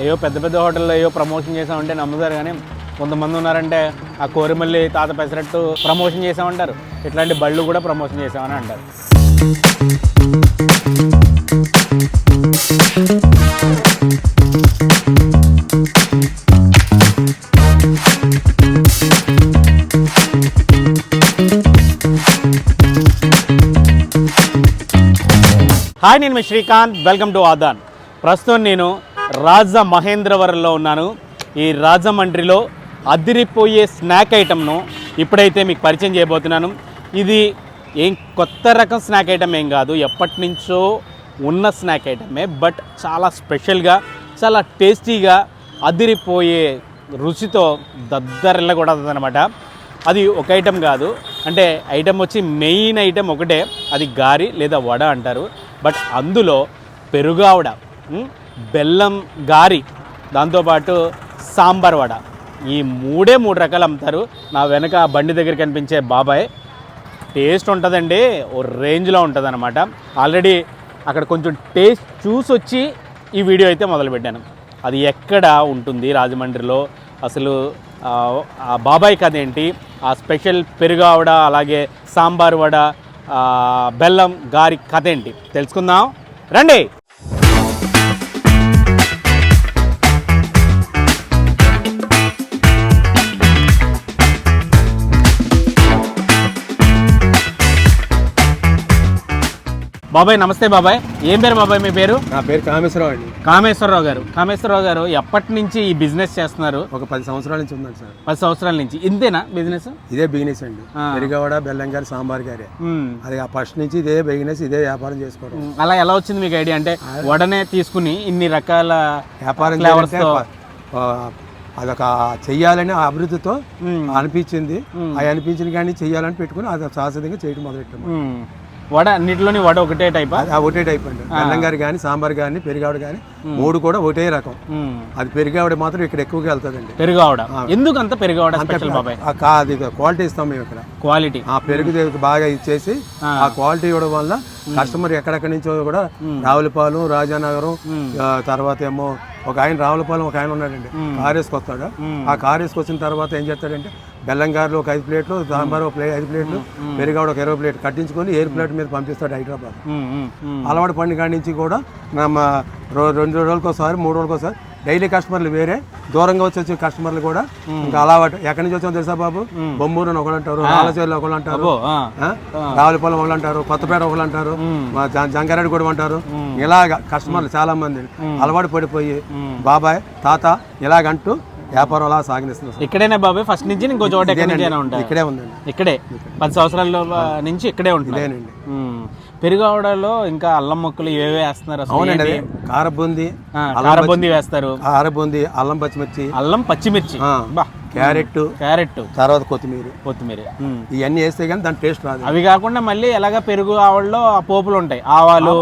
ఏయో పెద్ద పెద్ద హోటల్లో ఏయో ప్రమోషన్ చేసామంటే నమ్ముతారు కానీ కొంతమంది ఉన్నారంటే ఆ కోరిమల్లి తాత పెసరట్టు ప్రమోషన్ చేసామంటారు ఇట్లాంటి బళ్ళు కూడా ప్రమోషన్ చేసామని అంటారు. హాయ్ నేను మీ శ్రీకాంత్. వెల్కమ్ టు ఆదాన్ ప్రస్తుతం నేను రాజ మహేంద్రవరంలో ఉన్నాను. ఈ రాజమండ్రిలో అదిరిపోయే స్నాక్ ఐటమ్ను ఇప్పుడైతే మీకు పరిచయం చేయబోతున్నాను. ఇది ఏం కొత్త రకం స్నాక్ ఐటమ్ ఏం కాదు. ఎప్పటి నుంచో ఉన్న స్నాక్ ఐటమే బట్ చాలా స్పెషల్గా చాలా టేస్టీగా అదిరిపోయే రుచితో దద్దరిల్ల కూడా అనమాట అది ఒక ఐటెం కాదు. అంటే ఐటెం వచ్చి మెయిన్ ఐటెం ఒకటే. అది గారి లేదా వడ అంటారు. బట్ అందులో పెరుగావడ బెల్లం గారి దాంతోపాటు సాంబార్ వడ. ఈ మూడే మూడు రకాలు అమ్ముతారు. నా వెనక బండి దగ్గర కనిపించే బాబాయ్. టేస్ట్ ఉంటుందండి. ఓ రేంజ్లో ఉంటుంది అనమాట ఆల్రెడీ అక్కడ కొంచెం టేస్ట్ చూసి వచ్చి ఈ వీడియో అయితే మొదలుపెట్టాను. అది ఎక్కడ ఉంటుంది రాజమండ్రిలో? అసలు ఆ, బాబాయ్ కథ ఏంటి? ఆ స్పెషల్ పెరుగావడ అలాగే సాంబార్ వడ బెల్లం గారి కథ ఏంటి? తెలుసుకుందాం. రండి! బాబాయ్ నమస్తే బాబాయ్. ఏం పేరు బాబాయ్ మీ పేరు? నా పేరు కామేశ్వరరావు అండి. కామేశ్వరరావు గారు. కామేశ్వరరావు గారు ఎప్పటి నుంచి ఈ బిజినెస్ చేస్తున్నారు? ఒక పది సంవత్సరాల నుంచి ఉందండి సార్. పది సంవత్సరాల నుంచి. ఇంతేనా బిజినెస్? ఇదే బిజినెస్ అండి. పెరిగవడ బెల్లం గారి సాంబార్ గారే. అది ఆ ఫస్ట్ నుంచి ఇదే బిజినెస్ ఇదే వ్యాపారం చేసుకోవడం. అలా ఎలా వచ్చింది మీకు ఐడియా? అంటే వడనే తీసుకుని ఇన్ని రకాల వ్యాపారం అదొక చెయ్యాలని అభివృద్ధితో. అనిపించింది. అది అనిపించిన కానీ చెయ్యాలని పెట్టుకుని అది శాశ్వతంగా చేయడం మొదలెట్టాము. వడ అన్నిటిలోని వడ ఒకటే టైపా? ఒకటే టైప్ అండి. బెల్లం గారి కానీ సాంబార్ కానీ పెరిగావిడ కానీ మూడు కూడా ఒకటే రకం. అది పెరిగావిడ మాత్రం ఇక్కడ ఎక్కువగా వెళ్తుందండి. పెరుగావడ. ఎందుకు అంత పెరుగావడ అది క్వాలిటీ ఇస్తాం మేము ఇక్కడ. క్వాలిటీ. ఆ పెరుగు బాగా ఇచ్చేసి ఆ క్వాలిటీ ఇవ్వడం వల్ల కస్టమర్ ఎక్కడెక్కడి నుంచో కూడా రావులపాలెం రాజానగరం తర్వాత ఏమో ఒక ఆయన రావులపాలెం ఒక ఆయన ఉన్నాడండి. కార్ వేసుకొస్తాడు? ఆ కార్ వేసుకొచ్చిన తర్వాత ఏం చేస్తాడంటే బెల్లం గారు ఒక ఐదు ప్లేట్లు సాంబార్ ఒక ఐదు ప్లేట్లు పెరిగాడు ఒక ఇరవై ప్లేట్ కట్టించుకొని ఎయిర్ ప్లేట్ మీద పంపిస్తాడు హైదరాబాద్. అలవాటు పండుగ నుంచి కూడా మా రెండు రోజులకోసారి మూడు రోజులకోసారి డైలీ కస్టమర్లు వేరే దూరంగా వచ్చి వచ్చే కస్టమర్లు కూడా. ఇంకా అలవాటు ఎక్కడి నుంచి వచ్చామో తెలుసా బాబు? బొమ్మూరు అని ఒకళ్ళు అంటారు రాళ్ళచేరులు ఒకళ్ళు అంటారు? రావులపాలెం ఒకళ్ళు అంటారు కొత్తపేట ఒకళ్ళు అంటారు మా కూడా అంటారు. ఇలాగ కస్టమర్లు చాలా మంది. అలవాటు పడిపోయి బాబాయ్ తాత ఇలాగంటూ వ్యాపారం అలా సాగనిస్తుంది. ఇక్కడేనే బాబాయ్ ఫస్ట్ నుంచి ఇంకో చోట ఇక్కడే ఉందండి. ఇక్కడే. పది సంవత్సరాల నుంచి ఇక్కడే ఉంటుంది పెరుగావడలో ఇంకా అల్లం మొక్కలు ఏవే వేస్తున్నారు అవునండి? కారబుంది కారబొంది వేస్తారు. కారబుంది అల్లం పచ్చిమిర్చి. అల్లం పచ్చిమిర్చి. ఆ, బా. క్యారెట్ క్యారెట్ తర్వాత కొత్తిమీర. కొత్తిమీర. ఇవన్నీ వేస్తే కానీ దాని టేస్ట్ రాదు. అవి కాకుండా మళ్ళీ ఎలాగ పెరుగు ఆవల్లో ఆ పోపులు ఉంటాయి. ఆవాలు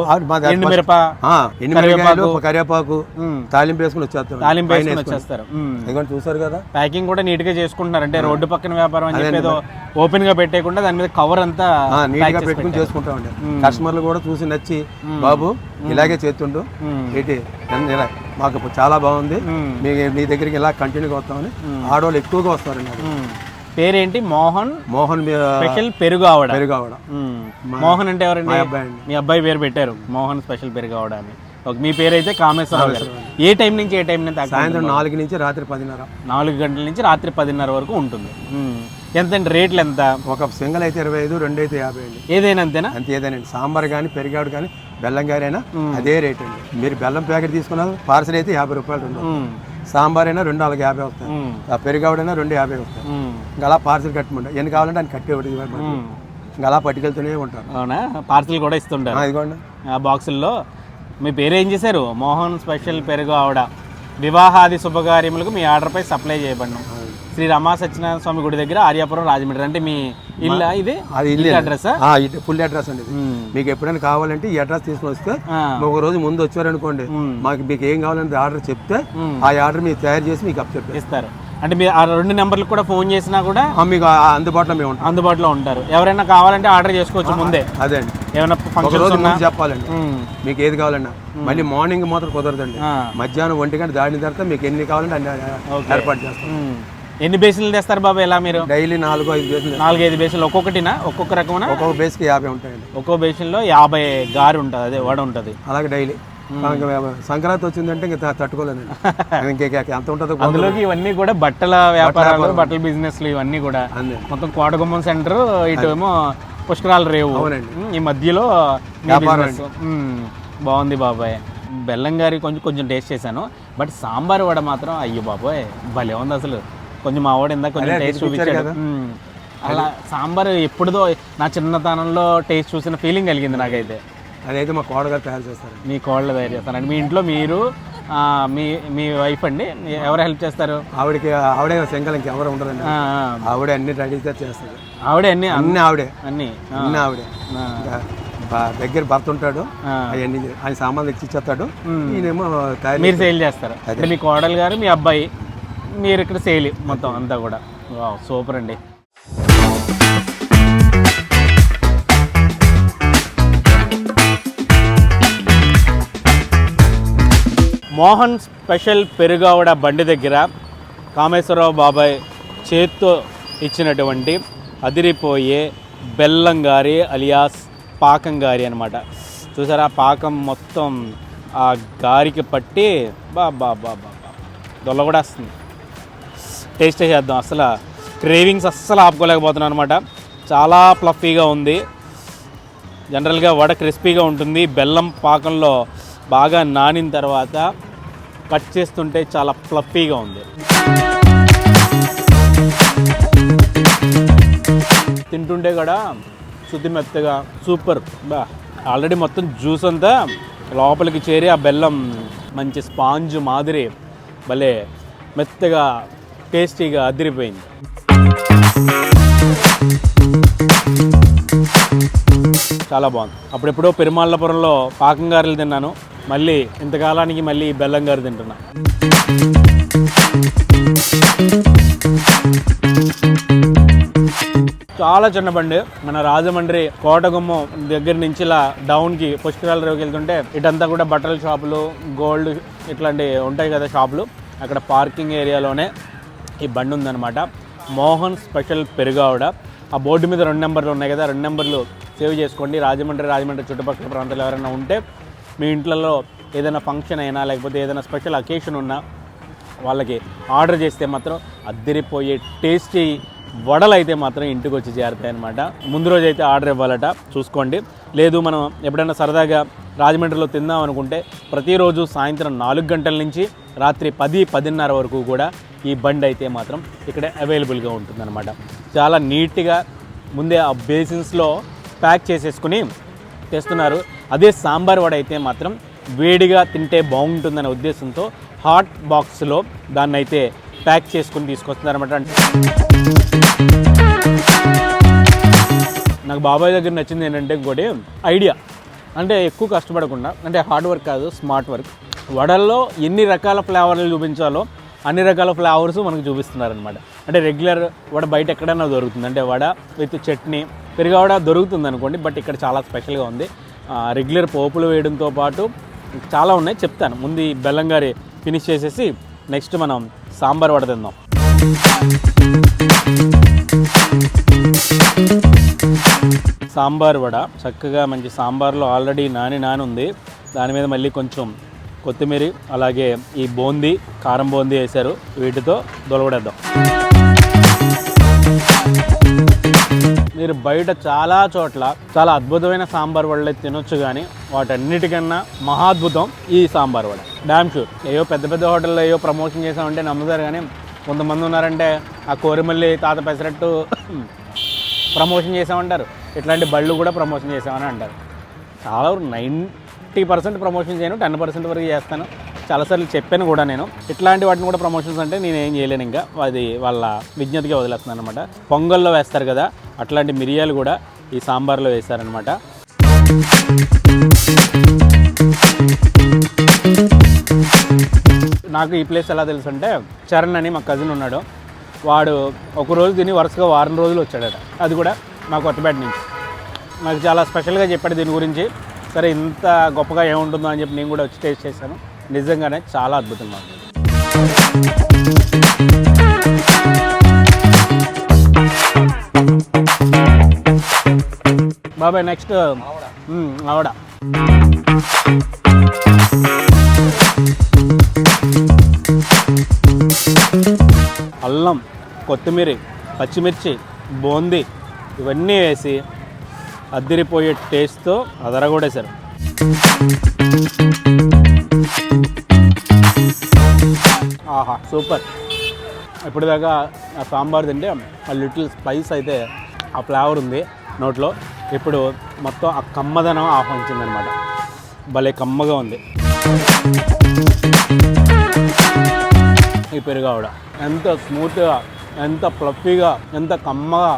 ఎండుమిరప ఆ, ఎండుమిరపకాయలు కరివేపాకు. తాలింపు వేసుకుని వచ్చేస్తాం తాలింపు వేసుకొని వచ్చేస్తారు. ఇదిగోండి చూసారు కదా? ప్యాకింగ్ కూడా నీట్గా చేసుకుంటున్నారు. అంటే రోడ్డు పక్కన వ్యాపారం అని చెప్పి ఏదో ఓపెన్గా పెట్టేయకుండా దాని మీద కవర్ అంతా నీట్గా పెట్టుకుని. చేసుకుంటామండి కస్టమర్లు కూడా చూసి నచ్చి బాబు ఇలాగే చేస్తుండు. ఏంటి? మాకు ఇప్పుడు చాలా బాగుంది. మీ మీ దగ్గరికి ఇలా కంటిన్యూగా వస్తామని ఆడవాళ్ళు ఎక్కువగా. ఉమ్. పేరేంటి? మోహన్ మోహన్ స్పెషల్ పెరుగు ఆవడ పెరుగావడ ఉమ్. మోహన్ అంటే ఎవరండి? మా అబ్బాయి అండి. మీ అబ్బాయి పేరు పెట్టారు. మోహన్ స్పెషల్ పెరుగు ఆవడ అని మీ పేరు అయితే కామేశ్వరరావు గారు. ఏ టైం నుంచి ఏ టైం నుంచి సాయంత్రం నాలుగు నుంచి రాత్రి పదిన్నర. నాలుగు గంటల నుంచి రాత్రి పదిన్నర వరకు ఉంటుంది. ఎంత అండి రేట్లు ఎంత? ఒక సింగల్ అయితే ఇరవై ఐదు రెండు అయితే యాభై అండి. ఏదైనా అంతేనా? అంతే ఏదైనా సాంబార్ కానీ పెరిగాడు కానీ బెల్లం గారి అయినా అదే రేట్ అండి. మీరు బెల్లం ప్యాకెట్ తీసుకున్నారు పార్సల్ అయితే యాభై రూపాయలు రెండు. సాంబార్ అయినా రెండు నాలుగు యాభై వస్తాయి. ఆ పెరిగావిడైనా రెండు యాభై వస్తాయి. ఇంకా అలా పార్సల్ కట్టమంటారు ఎన్ని కావాలంటే ఆయన కట్టేవాడు. ఇంకా అలా పట్టుకెళ్తూనే ఉంటారు. అవునా? పార్సిల్ కూడా ఇస్తుంటారు. ఇదిగోండి. ఆ బాక్సుల్లో మీ పేరు ఏం చేశారు? మోహన్ స్పెషల్ పెరుగు ఆవిడ. వివాహాది శుభకార్యములకు మీ ఆర్డర్పై సప్లై చేయబడినాం. శ్రీ రమా సత్యనారాయణ స్వామి గుడి దగ్గర ఆర్యాపురం రాజమండ్రి. అంటే మీ ఇల్లు ఇది? అది ఇల్లు అడ్రస్? ఫుల్ అడ్రస్ అండి మీకు ఎప్పుడైనా కావాలంటే ఈ అడ్రస్ తీసుకొని వస్తే. ఒక రోజు ముందు వచ్చారనుకోండి. మాకు మీకు ఏం కావాలంటే ఆర్డర్ చెప్తే ఆ ఆర్డర్ మీరు తయారు చేసి మీకు అప్ చెప్పారు ఇస్తారు. అంటే మీరు ఆ రెండు నెంబర్లకు కూడా ఫోన్ చేసినా కూడా మీకు అందుబాటులో మేము అందుబాటులో ఉంటారు. ఎవరైనా కావాలంటే ఆర్డర్ చేసుకోవచ్చు ముందే. అదే అండి. ఏమైనా చెప్పాలండి. మీకు ఏది కావాలన్నా. మళ్ళీ మార్నింగ్ మాత్రం కుదరదండి. మధ్యాహ్నం ఒంటి గంట దాటిన తర్వాత మీకు ఎన్ని కావాలంటే అన్ని. ఏర్పాటు చేస్తాం. ఎన్ని బేసిన్లు తెస్తారు బాబా? ఎలా మీరు? డైలీ నాలుగు ఐదు బేసులు నాలుగైదు బేసిన్లు ఒక్కొక్కటినా? ఒక్కొక్క రకమైన? ఒక్కొక్క బేస్కి యాభై ఉంటాయండి. ఒక్కో బేసిన్లో యాభై గారి ఉంటుంది అదే వడ ఉంటుంది. అలాగే డైలీ. సంక్రాంతి వచ్చిందంటే ఇంకా త- తట్టుకోలేనండి. ఇంకా ఎంత ఉంటుందో అందులోకి ఇవన్నీ కూడా బట్టల వ్యాపారాలు బట్టల బిజినెస్లు ఇవన్నీ కూడా. మొత్తం కోటగుమ్మం సెంటర్ ఇటు ఏమో పుష్కరాల రేవు. ఈ మధ్యలో బాగుంది బాబాయ్. బెల్లం గారి కొంచెం కొంచెం టేస్ట్ చేశాను. బట్ సాంబార్ వడ మాత్రం అయ్యో బాబాయ్ భలే ఉంది అసలు. కొంచెం మా వాడు ఇందాక కొంచెం టేస్ట్ చూపించాడు. అలా సాంబార్ ఎప్పుడుదో నా చిన్నతనంలో టేస్ట్ చూసిన ఫీలింగ్ కలిగింది నాకైతే. అదైతే మా కోడగారు తయారు చేస్తారు. మీ కోళ్ళ తయారు చేస్తారండి మీ ఇంట్లో మీరు మీ మీ వైఫ్ అండి ఎవరు హెల్ప్ చేస్తారు? ఆవిడకి ఆవిడే సింగల్ ఇంకెవరు ఉండదండి ఆ, ఆ. ఆవిడే అన్ని రెడీ చేస్తుంది ఆవిడే అన్ని అన్ని ఆవిడే. అన్ని. అన్ని ఆవిడే. ఇంకా దగ్గర భర్త ఉంటాడు. అవన్నీ ఆయన సామాన్లు ఇచ్చి ఇచ్చేస్తాడు ఈయనేమో మీరు సేల్ చేస్తారు. మీ కోడలు గారు మీ అబ్బాయి. మీరు ఇక్కడ సేల్ మొత్తం అంతా కూడా. సూపర్ అండి. మోహన్ స్పెషల్ పెరుగావడ బండి దగ్గర కామేశ్వరరావు బాబాయ్ చేత్తో ఇచ్చినటువంటి అదిరిపోయే బెల్లం గారి అలియాస్ పాకం గారి అనమాట చూసారా ఆ పాకం మొత్తం ఆ గారికి పట్టి బా బా బా బా దొల్ల కూడా వస్తుంది టేస్ట్ చేద్దాం అసలు క్రేవింగ్స్ అస్సలు ఆపుకోలేకపోతున్నాను అనమాట చాలా ఫ్లఫీగా ఉంది. జనరల్గా వడ క్రిస్పీగా ఉంటుంది. బెల్లం పాకంలో బాగా నానిన తర్వాత కట్ చేస్తుంటే చాలా ఫ్లఫీగా ఉంది. తింటుంటే కూడా శుద్ధి మెత్తగా సూపర్. బా ఆల్రెడీ మొత్తం జ్యూస్ అంతా లోపలికి చేరి ఆ బెల్లం మంచి స్పాంజ్ మాదిరి భలే మెత్తగా టేస్టీగా అదిరిపోయింది. చాలా బాగుంది. అప్పుడెప్పుడో పెరుమాళ్ళపురంలో పాకం గారెలు తిన్నాను. మళ్ళీ ఇంతకాలానికి మళ్ళీ బెల్లం గారు తింటున్నా. చాలా చిన్న బండి మన రాజమండ్రి కోటగుమ్మం దగ్గర నుంచి ఇలా డౌన్కి పుష్కరాల రేవుకి వెళ్తుంటే ఇటంతా కూడా బట్టల షాపులు గోల్డ్ ఇట్లాంటివి ఉంటాయి కదా షాపులు. అక్కడ పార్కింగ్ ఏరియాలోనే ఈ బండి ఉందన్నమాట. మోహన్ స్పెషల్ పెరుగావిడ. ఆ బోర్డు మీద రెండు నెంబర్లు ఉన్నాయి కదా రెండు నెంబర్లు సేవ్ చేసుకోండి. రాజమండ్రి రాజమండ్రి చుట్టుపక్కల ప్రాంతాలు ఎవరైనా ఉంటే మీ ఇంట్లలో ఏదైనా ఫంక్షన్ అయినా లేకపోతే ఏదైనా స్పెషల్ అకేషన్ ఉన్నా వాళ్ళకి ఆర్డర్ చేస్తే మాత్రం అద్దరిపోయే టేస్టీ వడలు అయితే మాత్రం ఇంటికి వచ్చి చేరుతాయి అనమాట ముందు రోజు అయితే ఆర్డర్ ఇవ్వాలట చూసుకోండి. లేదు మనం ఎప్పుడైనా సరదాగా రాజమండ్రిలో తిందాం అనుకుంటే ప్రతిరోజు సాయంత్రం నాలుగు గంటల నుంచి రాత్రి పది పదిన్నర వరకు కూడా ఈ బండి అయితే మాత్రం ఇక్కడ అవైలబుల్గా ఉంటుందన్నమాట. చాలా నీట్గా ముందే ఆ బేసిన్స్లో ప్యాక్ చేసేసుకుని తెస్తున్నారు. అదే సాంబార్ వడ అయితే మాత్రం వేడిగా తింటే బాగుంటుందనే ఉద్దేశంతో హాట్ బాక్స్లో దాన్ని అయితే ప్యాక్ చేసుకుని తీసుకొస్తున్నారు అనమాట నాకు బాబాయ్ దగ్గర నచ్చింది ఏంటంటే ఇంకోటి ఐడియా అంటే ఎక్కువ కష్టపడకుండా అంటే హార్డ్ వర్క్ కాదు స్మార్ట్ వర్క్ వడల్లో ఎన్ని రకాల ఫ్లేవర్లు చూపించాలో అన్ని రకాల ఫ్లేవర్స్ మనకు చూపిస్తున్నారనమాట అంటే రెగ్యులర్ వడ బయట ఎక్కడైనా దొరుకుతుంది. అంటే వడ విత్ చట్నీ పెరుగవడ దొరుకుతుంది అనుకోండి బట్ ఇక్కడ చాలా స్పెషల్గా ఉంది. రెగ్యులర్ పోపులు వేయడంతో పాటు చాలా ఉన్నాయి చెప్తాను. ముందు ఈ బెల్లం గారి ఫినిష్ చేసేసి నెక్స్ట్ మనం సాంబార్ వడ తిందాం. సాంబార్ వడ చక్కగా మంచి సాంబార్లో ఆల్రెడీ నాని నాని ఉంది దాని మీద మళ్ళీ కొంచెం కొత్తిమీర అలాగే ఈ బూందీ కారం బూందీ వేశారు. వీటితో దొలగడేద్దాం. మీరు బయట చాలా చోట్ల చాలా అద్భుతమైన సాంబార్ వడలు తినొచ్చు కానీ వాటన్నిటికన్నా మహాద్భుతం ఈ సాంబార్ వడ. Damn sure. ఏయో పెద్ద పెద్ద హోటల్లో ఏయో ప్రమోషన్ చేసామంటే నమ్ముతారు కానీ కొంతమంది ఉన్నారంటే ఆ కోరిమల్లి తాత పెసరట్టు ప్రమోషన్ చేసామంటారు ఇట్లాంటి బళ్ళు కూడా ప్రమోషన్ చేసామని అంటారు. చాలా ఫిఫ్టీ పర్సెంట్ ప్రమోషన్ చేయను టెన్ పర్సెంట్ వరకు చేస్తాను. చాలాసార్లు చెప్పాను కూడా నేను. ఇట్లాంటి వాటిని కూడా ప్రమోషన్స్ అంటే నేను ఏం చేయలేను ఇంకా. అది వాళ్ళ విజ్ఞతగా వదిలేస్తున్నాను అనమాట పొంగల్లో వేస్తారు కదా అట్లాంటి మిరియాలు కూడా ఈ సాంబార్లో వేస్తారనమాట నాకు ఈ ప్లేస్ ఎలా తెలుసు అంటే చరణ్ అని మా కజిన్ ఉన్నాడు. వాడు ఒక రోజు తిని వరుసగా వారం రోజులు వచ్చాడట. అది కూడా మా కొత్తపేట నుంచి. నాకు చాలా స్పెషల్గా చెప్పాడు దీని గురించి. సరే ఇంత గొప్పగా ఏముంటుందో అని చెప్పి నేను కూడా వచ్చి టేస్ట్ చేశాను. నిజంగానే చాలా అద్భుతంగా ఉంది. బాబాయ్ నెక్స్ట్ ఆవిడ. అల్లం కొత్తిమీర పచ్చిమిర్చి బూందీ ఇవన్నీ వేసి అద్దిరిపోయే టేస్ట్తో అదరగొడేశారు ఆహా. సూపర్. ఇప్పటిదాకా ఆ సాంబార్ తింటే ఆ లిటిల్ స్పైస్ అయితే ఆ ఫ్లేవర్ ఉంది నోట్లో. ఇప్పుడు మొత్తం ఆ కమ్మదనం ఆహ్వానించిందనమాట. భలే కమ్మగా ఉంది. ఈ పెరుగావిడ ఎంత స్మూత్గా ఎంత ఫ్లఫీగా ఎంత కమ్మగా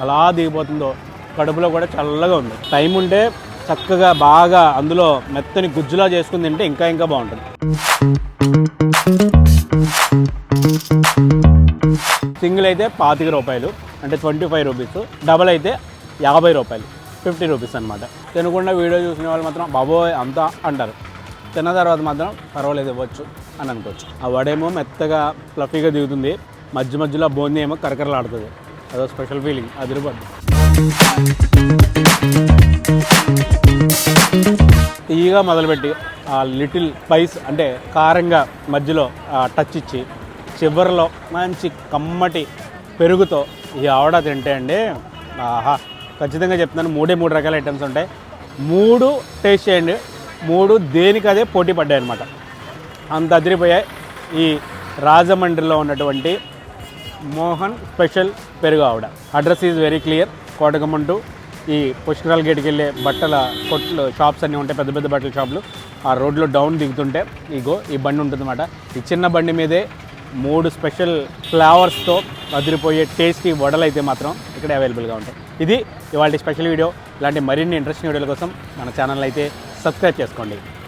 అలా దిగిపోతుందో కడుపులో కూడా చల్లగా ఉంది. టైం ఉంటే చక్కగా బాగా అందులో మెత్తని గుజ్జులా చేసుకుని తింటే ఇంకా ఇంకా బాగుంటుంది. సింగిల్ అయితే పాతిక రూపాయలు అంటే ట్వంటీ ఫైవ్ రూపీస్ డబల్ అయితే యాభై రూపాయలు ఫిఫ్టీ రూపీస్ అనమాట తినకుండా వీడియో చూసిన వాళ్ళు మాత్రం బాబోయ్ అంతా అంటారు. తిన్న తర్వాత మాత్రం పర్వాలేదు ఇవ్వచ్చు అని అనుకోవచ్చు. ఆ వడేమో మెత్తగా ఫ్లఫీగా దిగుతుంది. మధ్య మధ్యలో బోంది ఏమో కరకరలాడుతుంది. అదో స్పెషల్ ఫీలింగ్ అదిరిపోద్ది. తీయగా మొదలుపెట్టి ఆ లిటిల్ స్పైస్ అంటే కారంగా మధ్యలో టచ్ ఇచ్చి చివరిలో మంచి కమ్మటి పెరుగుతో ఈ ఆవడ తింటే అండి ఆహా ఖచ్చితంగా చెప్తున్నాను మూడే మూడు రకాల ఐటమ్స్ ఉంటాయి. మూడు టేస్ట్ చేయండి మూడు దేనికి అదే పోటీ పడ్డాయి అనమాట అంత అదిరిపోయాయి. ఈ రాజమండ్రిలో ఉన్నటువంటి మోహన్ స్పెషల్ పెరుగు ఆవిడ. అడ్రస్ ఈజ్ వెరీ క్లియర్ కోటగమంటూ ఈ పుష్కరాల గేటుకి వెళ్ళే బట్టల కొట్లు షాప్స్ అన్నీ ఉంటాయి పెద్ద పెద్ద బట్టల షాపులు. ఆ రోడ్లో డౌన్ దిగుతుంటే ఇగో ఈ బండి ఉంటుందన్నమాట. ఈ చిన్న బండి మీదే మూడు స్పెషల్ ఫ్లేవర్స్తో అదిరిపోయే టేస్టీ వడలు అయితే మాత్రం ఇక్కడ అవైలబుల్గా ఉంటాయి. ఇది ఇవాళ స్పెషల్ వీడియో ఇలాంటి మరిన్ని ఇంట్రెస్టింగ్ వీడియోల కోసం మన ఛానల్ అయితే సబ్స్క్రైబ్ చేసుకోండి.